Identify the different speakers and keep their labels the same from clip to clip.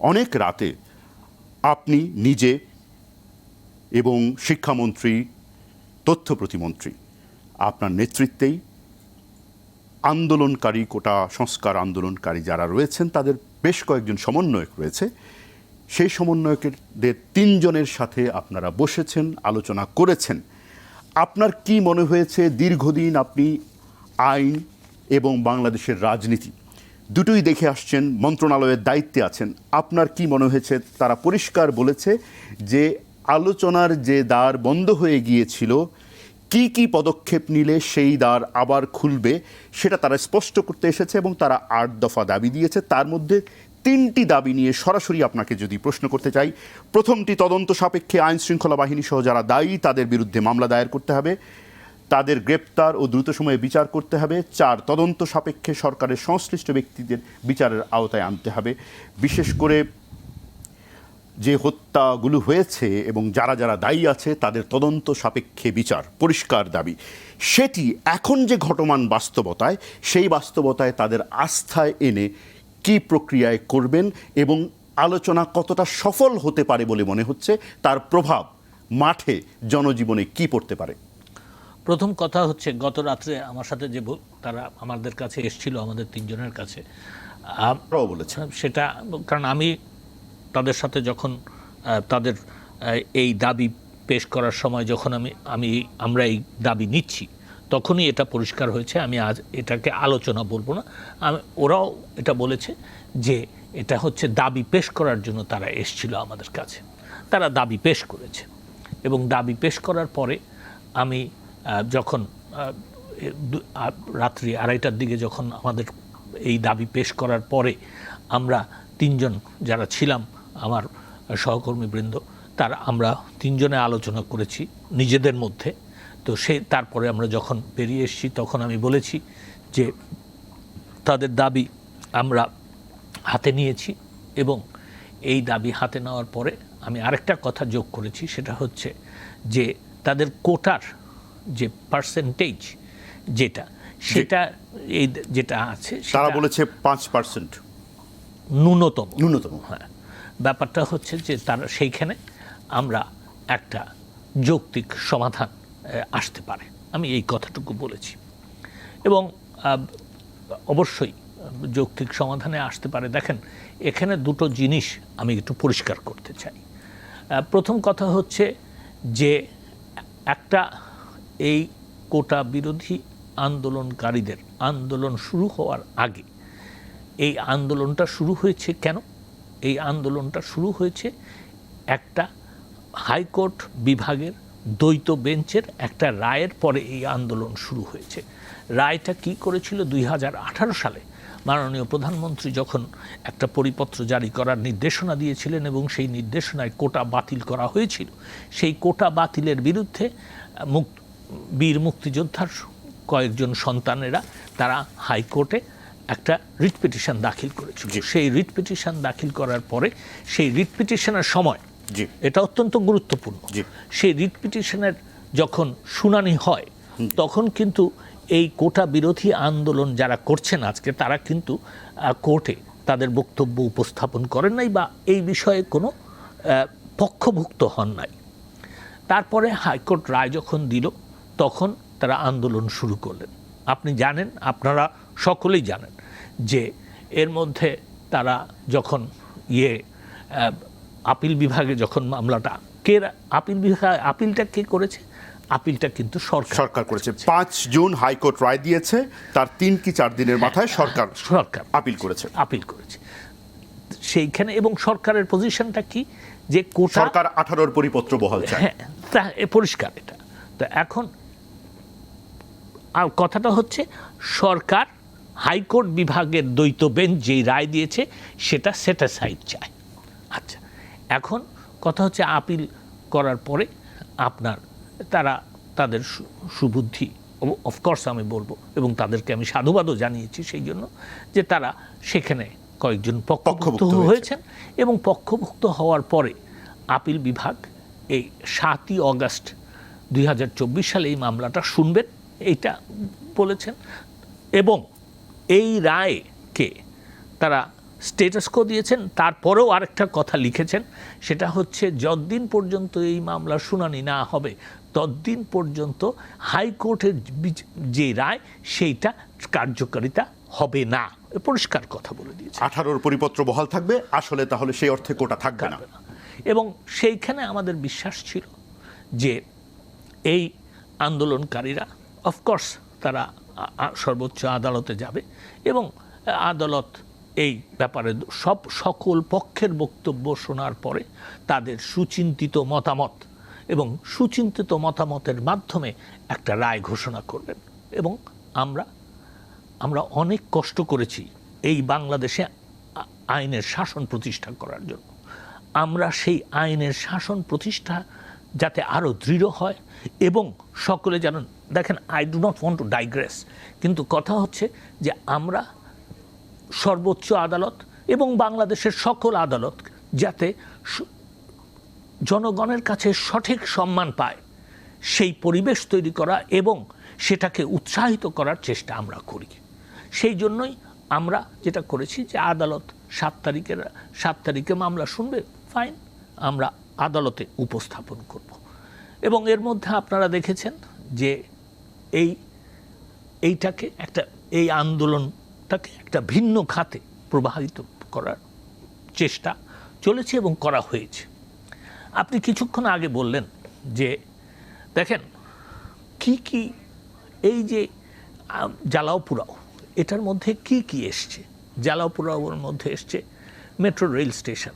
Speaker 1: অনেক রাতে আপনি নিজে এবং শিক্ষামন্ত্রী, তথ্য প্রতিমন্ত্রী আপনার নেতৃত্বেই আন্দোলনকারী, কোটা সংস্কার আন্দোলনকারী যারা রয়েছেন, তাদের বেশ কয়েকজন সমন্বয়ক রয়েছে। সেই সমন্বয়কদের তিনজনের সাথে আপনারা বসেছেন, আলোচনা করেছেন। আপনার কি মনে হয়েছে দীর্ঘদিন আপনি আইন এবং বাংলাদেশের রাজনীতি দুটোই দেখে আসছেন, মন্ত্রণালয়ের দায়িত্বে আছেন। আপনার কি মনে হয়েছে? তারা পরিষ্কার বলেছে যে আলোচনার যে দ্বার বন্ধ হয়ে গিয়েছিল, কি কি পদক্ষেপ নিলে সেই দ্বার আবার খুলবে সেটা তারা স্পষ্ট করতে এসেছে এবং তারা আট দফা দাবি দিয়েছে। তার মধ্যে তিনটি দাবি নিয়ে সরাসরি আপনাকে যদি প্রশ্ন করতে চাই, প্রথমটি তদন্ত সাপেক্ষে আইন শৃঙ্খলা বাহিনী সহ যারা দায়ী তাদের বিরুদ্ধে মামলা দায়ের করতে হবে। তাদের গ্রেপ্তার ও দ্রুত সময়ে বিচার করতে হবে। চার তদন্ত সাপেক্ষে সরকারের সংশ্লিষ্ট ব্যক্তিদের বিচারের আওতায় আনতে হবে। বিশেষ করে যে হত্যাগুলো হয়েছে এবং যারা যারা দায়ী আছে, তাদের তদন্ত সাপেক্ষে বিচার পরিষ্কার দাবি। সেটি এখন যে ঘটমান বাস্তবতায়, সেই বাস্তবতায় তাদের আস্থায় এনে কি প্রক্রিয়ায় করবেন এবং আলোচনা কতটা সফল হতে পারে বলে মনে হচ্ছে, তার প্রভাব মাঠে জনজীবনে কি পড়তে পারে?
Speaker 2: প্রথম কথা হচ্ছে গত রাত্রে আমার সাথে যে তারা আমাদের কাছে এসেছিল আমাদের তিনজনের কাছে সেটা কারণ আমি তাদের সাথে যখন তাদের এই দাবি পেশ করার সময় যখন আমি আমি আমরা এই দাবি নিচ্ছি তখনই এটা পরিষ্কার হয়েছে। আমি আজ এটাকে আলোচনা বলব না। আমি ওরাও এটা বলেছে যে এটা হচ্ছে দাবি পেশ করার জন্য তারা এসছিল আমাদের কাছে। তারা দাবি পেশ করেছে। এবং দাবি পেশ করার পরে আমি যখন রাত্রি আড়াইটার দিকে যখন আমাদের এই দাবি পেশ করার পরে আমরা তিনজন যারা ছিলাম, আমার সহকর্মীবৃন্দ, তার আমরা তিনজনে আলোচনা করেছি নিজেদের মধ্যে। তো সে, তারপরে আমরা যখন বেরিয়ে এসেছি, তখন আমি বলেছি যে তাদের দাবি আমরা হাতে নিয়েছি এবং এই দাবি হাতে নেওয়ার পরে আমি আরেকটা কথা যোগ করেছি, সেটা হচ্ছে যে তাদের কোটার যে পার্সেন্টেজ যেটা সেটা এই যেটা আছে
Speaker 1: তারা বলেছে পাঁচ পার্সেন্ট
Speaker 2: ন্যূনতম।
Speaker 1: ন্যূনতম।
Speaker 2: হ্যাঁ। ব্যাপারটা হচ্ছে যে তারা সেইখানে আমরা একটা যৌক্তিক সমাধান আসতে পারে। আমি এই কথাটুকু বলেছি। এবং অবশ্যই যৌক্তিক সমাধানে আসতে পারে। দেখেন এখানে দুটো জিনিস আমি একটু পরিষ্কার করতে চাই। প্রথম কথা হচ্ছে যে একটা এই কোটা বিরোধী আন্দোলনকারীদের, আন্দোলন শুরু হওয়ার আগে, এই আন্দোলনটা শুরু হয়েছে কেন? এই আন্দোলনটা শুরু হয়েছে একটা হাইকোর্ট বিভাগের দ্বৈত বেঞ্চের একটা রায়ের পরে এই আন্দোলন শুরু হয়েছে। রায়টা কি করেছিল? দুই হাজার আঠারো সালে মাননীয় প্রধানমন্ত্রী যখন একটা পরিপত্র জারি করার নির্দেশনা দিয়েছিলেন এবং সেই নির্দেশনায় কোটা বাতিল করা হয়েছিল, সেই কোটা বাতিলের বিরুদ্ধে মুক্ত বীর মুক্তিযোদ্ধার কয়েকজন সন্তানেরা তারা হাইকোর্টে একটা রিট পিটিশন দাখিল করেছিল। সেই রিট পিটিশন দাখিল করার পরে সেই রিট পিটিশনের সময়
Speaker 1: জি।
Speaker 2: এটা অত্যন্ত গুরুত্বপূর্ণ।
Speaker 1: জি।
Speaker 2: সেই রিট পিটিশনের যখন শুনানি হয় তখন কিন্তু এই কোটা বিরোধী আন্দোলন যারা করছেন আজকে তারা কিন্তু কোর্টে তাদের বক্তব্য উপস্থাপন করেন নাই বা এই বিষয়ে কোনো পক্ষভুক্ত হন নাই। তারপরে হাইকোর্ট রায় যখন দিল তখন তারা আন্দোলন শুরু করলেন। আপনি জানেন আপনারা সকলেই জানেন যে এর মধ্যে তারা যখন ইয়ে আপিল বিভাগে যখন মামলাটা কে আপিল বিভাগ আপিলটা কে করেছে? আপিলটা কিন্তু সরকার
Speaker 1: সরকার করেছে। পাঁচ জুন হাইকোর্ট রায় দিয়েছে তার তিন কি চার দিনের মাথায় সরকার
Speaker 2: সরকার
Speaker 1: আপিল করেছে।
Speaker 2: আপিল করেছে। সেইখানে এবং সরকারের পজিশনটা কি? যে
Speaker 1: সরকার আঠারোর পরিপত্র বহাল চায়।
Speaker 2: হ্যাঁ এ পরিষ্কার এটা। তো এখন আর কথাটা হচ্ছে সরকার হাইকোর্ট বিভাগের দ্বৈত বেঞ্চ যেই রায় দিয়েছে সেটা সেটাসাইড চায়। আচ্ছা এখন কথা হচ্ছে আপিল করার পরে আপনার তারা তাদের সুবুদ্ধি অফকোর্স আমি বলব এবং তাদেরকে আমি সাধুবাদও জানিয়েছি সেই জন্য যে তারা সেখানে কয়েকজন পক্ষভুক্ত
Speaker 1: পক্ষভুক্ত
Speaker 2: হয়েছেন এবং পক্ষভুক্ত হওয়ার পরে আপিল বিভাগ এই সাতই অগাস্ট দুই হাজার চব্বিশ সালে এই মামলাটা শুনবেন। এইটা বলেছেন। এবং এই রায়কে তারা স্টেটাস কো দিয়েছেন তারপরেও আরেকটা কথা লিখেছেন সেটা হচ্ছে যতদিন পর্যন্ত এই মামলার শুনানি না হবে ততদিন পর্যন্ত হাইকোর্টের যে রায় সেইটা কার্যকারিতা হবে না। পরিষ্কার কথা বলে দিয়েছে।
Speaker 1: আঠারোর পরিপত্র বহাল থাকবে আসলে তাহলে সেই অর্থে কোটা থাকবে না।
Speaker 2: এবং সেইখানে আমাদের বিশ্বাস ছিল যে এই আন্দোলনকারীরা অফকোর্স তারা সর্বোচ্চ আদালতে যাবে এবং আদালত এই ব্যাপারে সব সকল পক্ষের বক্তব্য শোনার পরে তাদের সুচিন্তিত মতামত এবং সুচিন্তিত মতামতের মাধ্যমে একটা রায় ঘোষণা করবেন। এবং আমরা আমরা অনেক কষ্ট করেছি এই বাংলাদেশে আইনের শাসন প্রতিষ্ঠা করার জন্য। আমরা সেই আইনের শাসন প্রতিষ্ঠা যাতে আরও দৃঢ় হয় এবং সকলে জানেন দেখেন I do not want to digress কিন্তু কথা হচ্ছে যে আমরা সর্বোচ্চ আদালত এবং বাংলাদেশের সকল আদালত যাতে জনগণের কাছে সঠিক সম্মান পায়, সেই পরিবেশ তৈরি করা এবং সেটাকে উৎসাহিত করার চেষ্টা আমরা করি। সেই জন্যই আমরা যেটা করেছি যে আদালত সাত তারিখের, সাত তারিখে মামলা শুনবে, ফাইন, আমরা আদালতে উপস্থাপন করব। এবং এর মধ্যে আপনারা দেখেছেন যে এই, এইটাকে একটা, এই আন্দোলনটাকে একটা ভিন্ন খাতে প্রবাহিত করার চেষ্টা চলেছে এবং করা হয়েছে। আপনি কিছুক্ষণ আগে বললেন যে, দেখেন, কি কি, এই যে জ্বালাও পুরাও এটার মধ্যে কি কি এসছে? জ্বালাও পুরাওর মধ্যে এসছে মেট্রো রেল স্টেশন।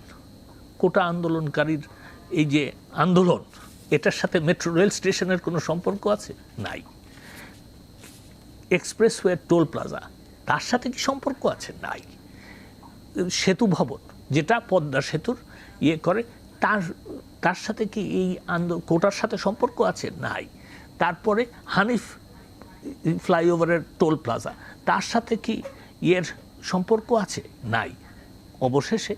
Speaker 2: কোটা আন্দোলনকারীর এই যে আন্দোলন, এটার সাথে মেট্রো রেল স্টেশনের কোনো সম্পর্ক আছে? নাই। এক্সপ্রেসওয়ে টোল প্লাজা, তার সাথে কি সম্পর্ক আছে? নাই। সেতু ভবন, যেটা পদ্মা সেতুর ইয়ে করে, তার তার সাথে কি এই আন্দোলন কোটার সাথে সম্পর্ক আছে? নাই। তারপরে হানিফ ফ্লাইওভারের টোল প্লাজা, তার সাথে কি ইয়ের সম্পর্ক আছে? নাই। অবশেষে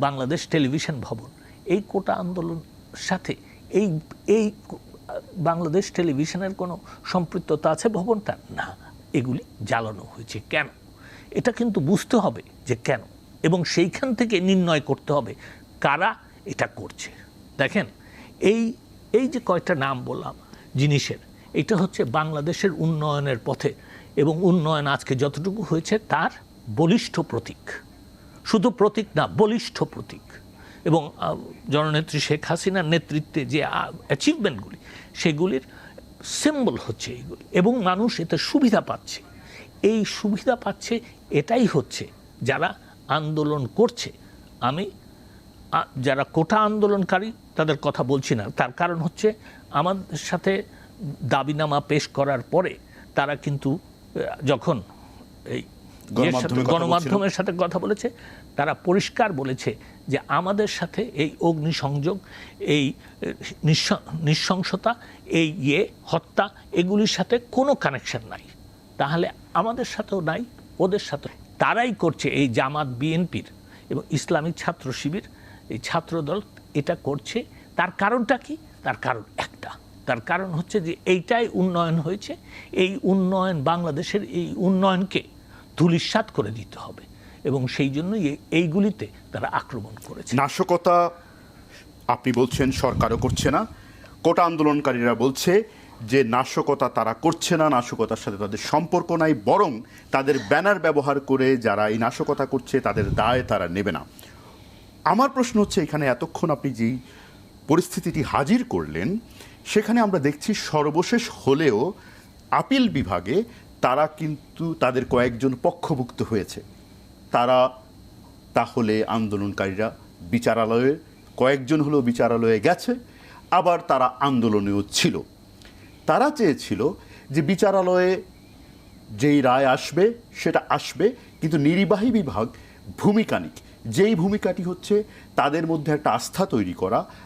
Speaker 2: বাংলাদেশ টেলিভিশন ভবন, এই কোটা আন্দোলন সাথে, এই এই বাংলাদেশ টেলিভিশনের কোনো সম্পৃক্ততা আছে? ভবনটা? না। এগুলি জ্বালানো হয়েছে। কেন? এটা কিন্তু বুঝতে হবে যে কেন। এবং সেইখান থেকে নির্ণয় করতে হবে কারা এটা করছে। দেখেন, এই এই যে কয়টা নাম বললাম জিনিসের, এটা হচ্ছে বাংলাদেশের উন্নয়নের পথে। এবং উন্নয়ন আজকে যতটুকু হয়েছে তার বলিষ্ঠ প্রতীক। শুধু প্রতীক না, বলিষ্ঠ প্রতীক। এবং জননেত্রী শেখ হাসিনার নেতৃত্বে যে অ্যাচিভমেন্টগুলি সেগুলির সিম্বল হচ্ছে এইগুলি এবং মানুষ এতে সুবিধা পাচ্ছে। এই সুবিধা পাচ্ছে এটাই হচ্ছে যারা আন্দোলন করছে। আমি যারা কোটা আন্দোলনকারী তাদের কথা বলছি না। তার কারণ হচ্ছে আমাদের সাথে দাবিনামা পেশ করার পরে তারা কিন্তু যখন এই গণমাধ্যমের সাথে কথা বলেছে তারা পরিষ্কার বলেছে যে আমাদের সাথে এই অগ্নিসংযোগ, এই নৃশংসতা, এই ইয়ে হত্যা, এগুলির সাথে কোনো কানেকশন নাই। তাহলে আমাদের সাথেও নাই, ওদের সাথে তারাই করছে এই জামাত বিএনপির এবং ইসলামিক ছাত্র শিবির, এই ছাত্রদল এটা করছে। তার কারণটা কি? তার কারণ একটা। তার কারণ হচ্ছে যে এইটাই উন্নয়ন হয়েছে। এই উন্নয়ন বাংলাদেশের এই উন্নয়নকে ধূলিসাৎ করে দিতে হবে। এবং সেই জন্যই এইগুলিতে তারা আক্রমণ করেছে।
Speaker 1: নাশকতা, আপনি বলছেন, সরকারও করছে না। কোটা আন্দোলনকারীরা বলছে যে নাশকতা তারা করছে না, নাশকতার সাথে তাদের সম্পর্ক নাই, বরং তাদের ব্যানার ব্যবহার করে যারা এই নাশকতা করছে, তাদের দায় তারা নেবে না। আমার প্রশ্ন হচ্ছে, এখানে এতক্ষণ আপনি যেই পরিস্থিতিটি হাজির করলেন, সেখানে আমরা দেখছি সর্বশেষ হলেও আপিল বিভাগে তারা কিন্তু তাদের কয়েকজন পক্ষভুক্ত হয়েছে। তারা তাহলে আন্দোলনকারীরা বিচারালয়ে, কয়েকজন হলেও বিচারালয়ে গেছে, আবার তারা আন্দোলনেও ছিল। তারা চেয়েছিল যে বিচারালয়ে যেই রায় আসবে, সেটা আসবে, কিন্তু নির্বাহী বিভাগ ভূমিকা নিক। যেই ভূমিকাটি হচ্ছে তাদের মধ্যে একটা আস্থা তৈরি করা